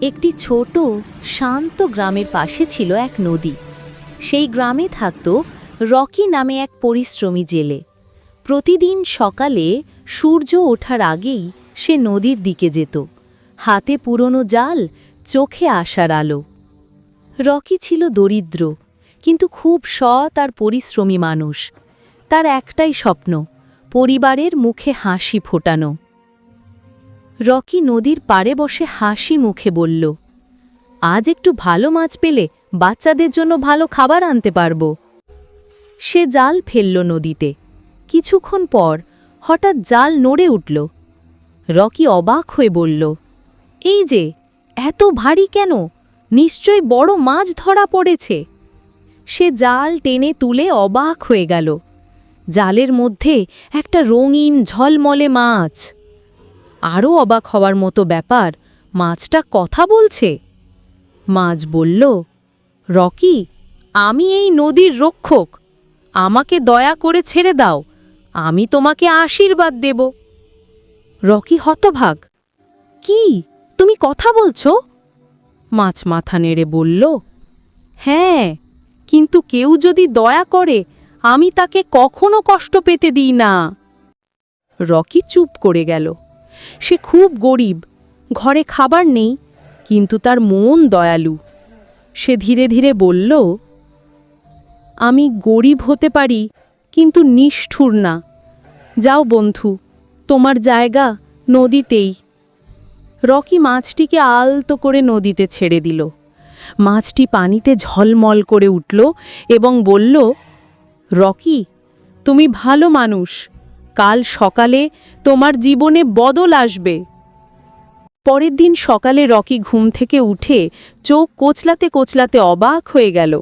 একটি ছোট, শান্ত গ্রামের পাশে ছিল এক নদী। সেই গ্রামে থাকত রকি নামে এক পরিশ্রমী জেলে। প্রতিদিন সকালে সূর্য ওঠার আগেই সে নদীর দিকে যেত। হাতে পুরনো জাল, চোখে আসার আলো। রকি ছিল দরিদ্র, কিন্তু খুব সৎ আর পরিশ্রমী মানুষ। তার একটাই স্বপ্ন, পরিবারের মুখে হাসি ফোটানো। রকি নদীর পাড়ে বসে হাসি মুখে বলল, আজ একটু ভালো মাছ পেলে বাচ্চাদের জন্য ভালো খাবার আনতে পারব। সে জাল ফেলল নদীতে। কিছুক্ষণ পর হঠাৎ জাল নড়ে উঠল। রকি অবাক হয়ে বলল, এই যে, এত ভারী কেন? নিশ্চয় বড় মাছ ধরা পড়েছে। সে জাল টেনে তুলে অবাক হয়ে গেল। জালের মধ্যে একটা রঙিন ঝলমলে মাছ। আরও অবাক হওয়ার মতো ব্যাপার, মাছটা কথা বলছে। মাছ বলল, রকি, আমি এই নদীর রক্ষক। আমাকে দয়া করে ছেড়ে দাও, আমি তোমাকে আশীর্বাদ দেব রকি হতভাগ, কি? তুমি কথা বলছো মাছ মাথা নেড়ে বলল হ্যাঁ কিন্তু কেউ যদি দয়া করে, আমি তাকে কখনো কষ্ট পেতে দিই না রকি চুপ করে গেল। সে খুব গরিব, ঘরে খাবার নেই, কিন্তু তার মন দয়ালু। সে ধীরে ধীরে বলল, আমি গরিব হতে পারি, কিন্তু নিষ্ঠুর না। যাও বন্ধু, তোমার জায়গা নদীতেই। রকি মাছটিকে আলতো করে নদীতে ছেড়ে দিল। মাছটি পানিতে ঝলমল করে উঠল এবং বলল, রকি, তুমি ভালো মানুষ কাল সকালে তোমার জীবনে বদল আসবে। পরের দিন সকালে রকি ঘুম থেকে উঠে চোখ কোচলাতে কোচলাতে অবাক হয়ে গেল।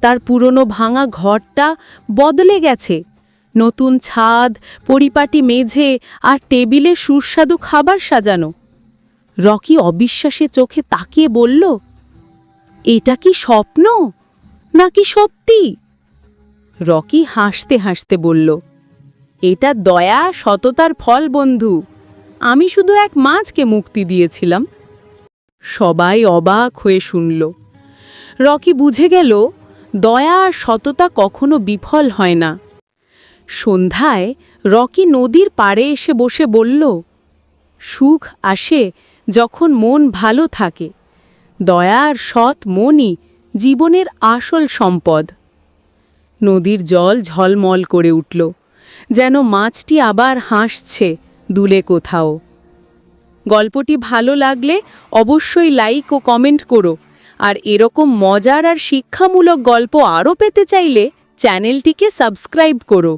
তার পুরনো ভাঙা ঘরটা বদলে গেছে। নতুন ছাদ, পরিপাটি মেঝে আর টেবিলে সুস্বাদু খাবার সাজানো। রকি অবিশ্বাসে চোখে তাকিয়ে বলল, এটা কি স্বপ্ন? নাকি সত্যি? রকি হাসতে হাসতে বলল এটা দয়া, সততার ফল, বন্ধু। আমি শুধু এক মাছকে মুক্তি দিয়েছিলাম। সবাই অবাক হয়ে শুনল। রকি বুঝে গেল, দয়া আর সততা কখনো বিফল হয় না। সন্ধ্যায় রকি নদীর পাড়ে এসে বসে বলল, সুখ আসে যখন মন ভালো থাকে। দয়া আর সৎ মনই জীবনের আসল সম্পদ। নদীর জল ঝলমল করে উঠল। যেন মাছটি আবার হাসছে দুলে কোথাও। গল্পটি ভালো লাগলে অবশ্যই লাইক ও কমেন্ট করো, আর এরকম মজার আর শিক্ষামূলক গল্প আরও পেতে চাইলে চ্যানেলটিকে সাবস্ক্রাইব করো।